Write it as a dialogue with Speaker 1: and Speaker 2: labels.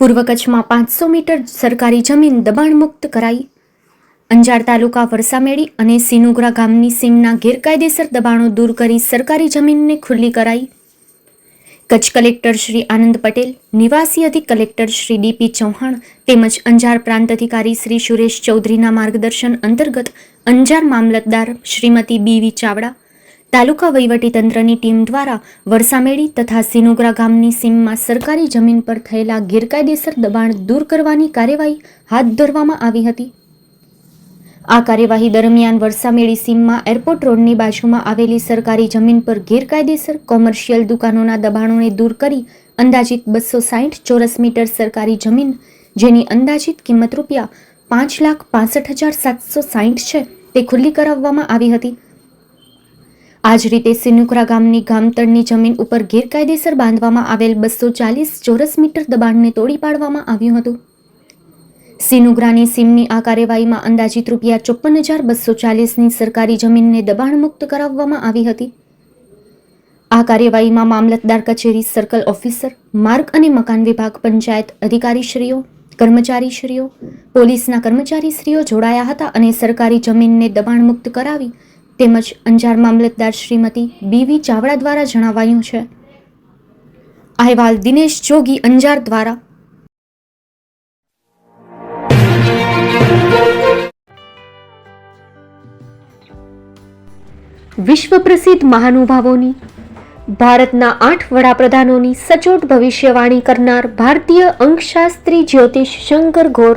Speaker 1: પૂર્વ કચ્છમાં પાંચસો મીટર સરકારી જમીન દબાણમુક્ત કરાઈ. અંજાર તાલુકા વરસામેડી અને સિનુગ્રા ગામની સીમના ગેરકાયદેસર દબાણો દૂર કરી સરકારી જમીનને ખુલ્લી કરાઈ. કચ્છ કલેક્ટર શ્રી આનંદ પટેલ, નિવાસી અધિક કલેક્ટર શ્રી ડીપી ચૌહાણ તેમજ અંજાર પ્રાંત અધિકારી શ્રી સુરેશ ચૌધરીના માર્ગદર્શન અંતર્ગત અંજાર મામલતદાર શ્રીમતી બીવી ચાવડા તાલુકા વહીવટીતંત્રની ટીમ દ્વારા વરસામેડી તથા સિનુગ્રા ગામની સીમમાં સરકારી જમીન પર થયેલા ગેરકાયદેસર દબાણ દૂર કરવાની કાર્યવાહી હાથ ધરવામાં આવી હતી. આ કાર્યવાહી દરમિયાન વરસામેડી સીમમાં એરપોર્ટ રોડની બાજુમાં આવેલી સરકારી જમીન પર ગેરકાયદેસર કોમર્શિયલ દુકાનોના દબાણોને દૂર કરી અંદાજિત બસો સાહીઠ ચોરસ મીટર સરકારી જમીન, જેની અંદાજિત કિંમત રૂપિયા પાંચ લાખ પાસઠ હજાર સાતસો સાહીઠ છે, તે ખુલ્લી કરાવવામાં આવી હતી. આ જ રીતે સિનુકરા ગામની ગામતળની જમીન ઉપર ગેરકાયદેસર બાંધવામાં આવેલ બસો ચાલીસ ચોરસ મીટર દબાણને તોડી પાડવામાં આવ્યું હતું. સિનુગ્રાની સીમની આ કાર્યવાહીમાં અંદાજિત રૂપિયા ચોપ્પન હજાર બસો ચાલીસની સરકારી જમીનને દબાણમુક્ત કરાવવામાં આવી હતી. આ કાર્યવાહીમાં મામલતદાર કચેરી સર્કલ ઓફિસર, માર્ગ અને મકાન વિભાગ પંચાયત અધિકારીશ્રીઓ, કર્મચારીશ્રીઓ, પોલીસના કર્મચારીશ્રીઓ જોડાયા હતા અને સરકારી જમીનને દબાણમુક્ત કરાવી તેમજ અંજાર મામલતદાર શ્રીમતી બીવી ચાવડા દ્વારા જણાવાયું છે. અહેવાલ દિનેશ જોગી, અંજાર દ્વારા. વિશ્વ પ્રસિદ્ધ મહાનુભાવોની, ભારતના આઠ વડાપ્રધાનોની સચોટ ભવિષ્યવાણી કરનાર ભારતીય અંકશાસ્ત્રી જ્યોતિષ શંકર ઘોર